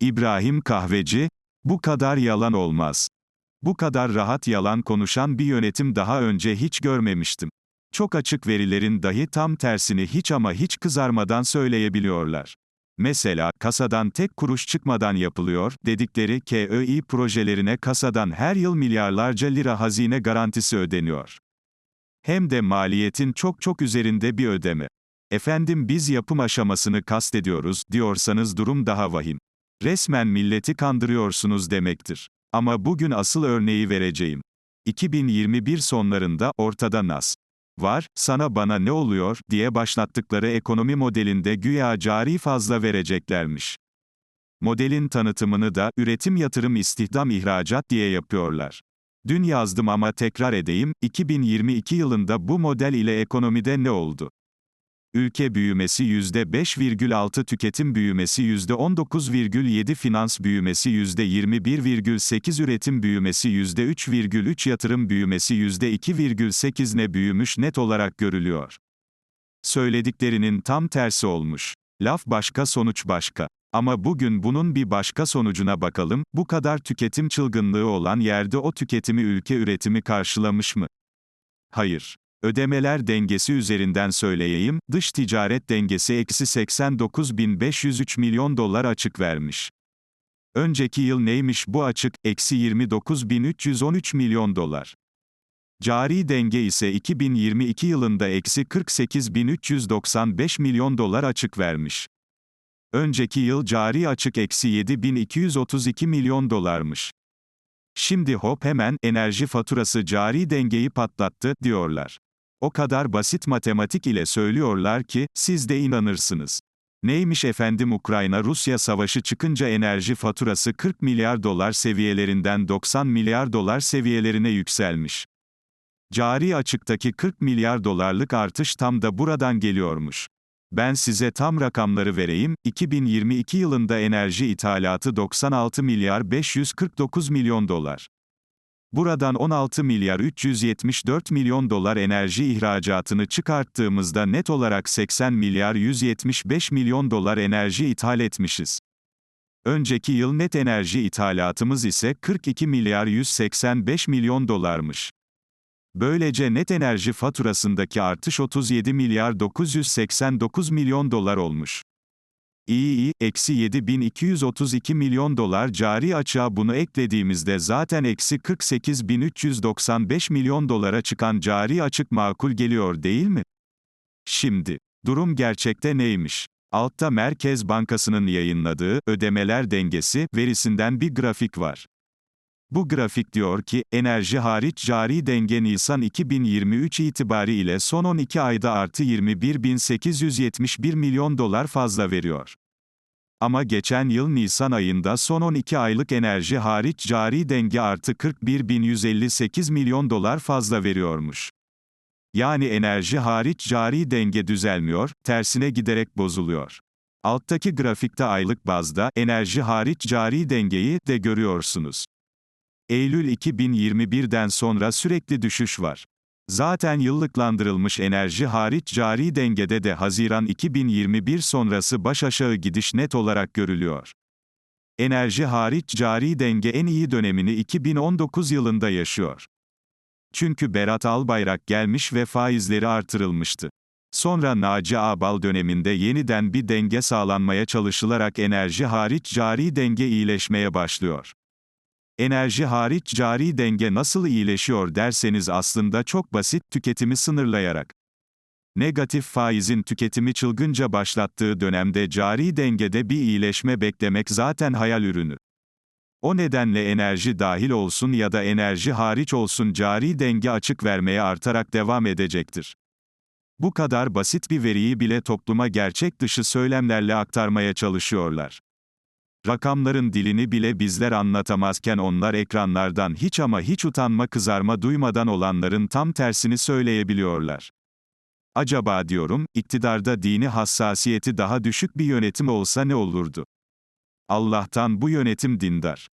İbrahim Kahveci, bu kadar yalan olmaz. Bu kadar rahat yalan konuşan bir yönetim daha önce hiç görmemiştim. Çok açık verilerin dahi tam tersini hiç ama hiç kızarmadan söyleyebiliyorlar. Mesela, kasadan tek kuruş çıkmadan yapılıyor, dedikleri KÖİ projelerine kasadan her yıl milyarlarca lira hazine garantisi ödeniyor. Hem de maliyetin çok çok üzerinde bir ödeme. Efendim biz yapım aşamasını kastediyoruz, diyorsanız durum daha vahim. Resmen milleti kandırıyorsunuz demektir. Ama bugün asıl örneği vereceğim. 2021 sonlarında ortada NAS var, sana bana ne oluyor diye başlattıkları ekonomi modelinde güya cari fazla vereceklermiş. Modelin tanıtımını da üretim yatırım istihdam ihracat diye yapıyorlar. Dün yazdım ama tekrar edeyim, 2022 yılında bu model ile ekonomide ne oldu? Ülke büyümesi %5,6 tüketim büyümesi %19,7 finans büyümesi %21,8 üretim büyümesi %3,3 yatırım büyümesi %2,8 ne büyümüş net olarak görülüyor. Söylediklerinin tam tersi olmuş. Laf başka sonuç başka. Ama bugün bunun bir başka sonucuna bakalım, bu kadar tüketim çılgınlığı olan yerde o tüketimi ülke üretimi karşılamış mı? Hayır. Ödemeler dengesi üzerinden söyleyeyim, dış ticaret dengesi eksi 89.503 milyon dolar açık vermiş. Önceki yıl neymiş bu açık, eksi 29.313 milyon dolar. Cari denge ise 2022 yılında eksi 48.395 milyon dolar açık vermiş. Önceki yıl cari açık eksi 7.232 milyon dolarmış. Şimdi hop hemen, enerji faturası cari dengeyi patlattı, diyorlar. O kadar basit matematik ile söylüyorlar ki, siz de inanırsınız. Neymiş efendim Ukrayna-Rusya savaşı çıkınca enerji faturası 40 milyar dolar seviyelerinden 90 milyar dolar seviyelerine yükselmiş. Cari açıktaki 40 milyar dolarlık artış tam da buradan geliyormuş. Ben size tam rakamları vereyim, 2022 yılında enerji ithalatı 96 milyar 549 milyon dolar. Buradan 16 milyar 374 milyon dolar enerji ihracatını çıkarttığımızda net olarak 80 milyar 175 milyon dolar enerji ithal etmişiz. Önceki yıl net enerji ithalatımız ise 42 milyar 185 milyon dolarmış. Böylece net enerji faturasındaki artış 37 milyar 989 milyon dolar olmuş. İyi eksi 7232 milyon dolar cari açığa bunu eklediğimizde zaten eksi 48395 milyon dolara çıkan cari açık makul geliyor değil mi? Şimdi, durum gerçekte neymiş? Altta Merkez Bankası'nın yayınladığı ödemeler dengesi verisinden bir grafik var. Bu grafik diyor ki, enerji hariç cari denge Nisan 2023 itibariyle son 12 ayda artı 21.871 milyon dolar fazla veriyor. Ama geçen yıl Nisan ayında son 12 aylık enerji hariç cari denge artı 41.158 milyon dolar fazla veriyormuş. Yani enerji hariç cari denge düzelmiyor, tersine giderek bozuluyor. Alttaki grafikte aylık bazda enerji hariç cari dengeyi de görüyorsunuz. Eylül 2021'den sonra sürekli düşüş var. Zaten yıllıklandırılmış enerji hariç cari dengede de Haziran 2021 sonrası baş aşağı gidiş net olarak görülüyor. Enerji hariç cari denge en iyi dönemini 2019 yılında yaşıyor. Çünkü Berat Albayrak gelmiş ve faizleri artırılmıştı. Sonra Naci Ağbal döneminde yeniden bir denge sağlanmaya çalışılarak enerji hariç cari denge iyileşmeye başlıyor. Enerji hariç cari denge nasıl iyileşiyor derseniz aslında çok basit, tüketimi sınırlayarak. Negatif faizin tüketimi çılgınca başlattığı dönemde cari dengede bir iyileşme beklemek zaten hayal ürünü. O nedenle enerji dahil olsun ya da enerji hariç olsun cari denge açık vermeye artarak devam edecektir. Bu kadar basit bir veriyi bile topluma gerçek dışı söylemlerle aktarmaya çalışıyorlar. Rakamların dilini bile bizler anlatamazken onlar ekranlardan hiç ama hiç utanma kızarma duymadan olanların tam tersini söyleyebiliyorlar. Acaba diyorum, iktidarda dini hassasiyeti daha düşük bir yönetim olsa ne olurdu? Allah'tan bu yönetim dindar.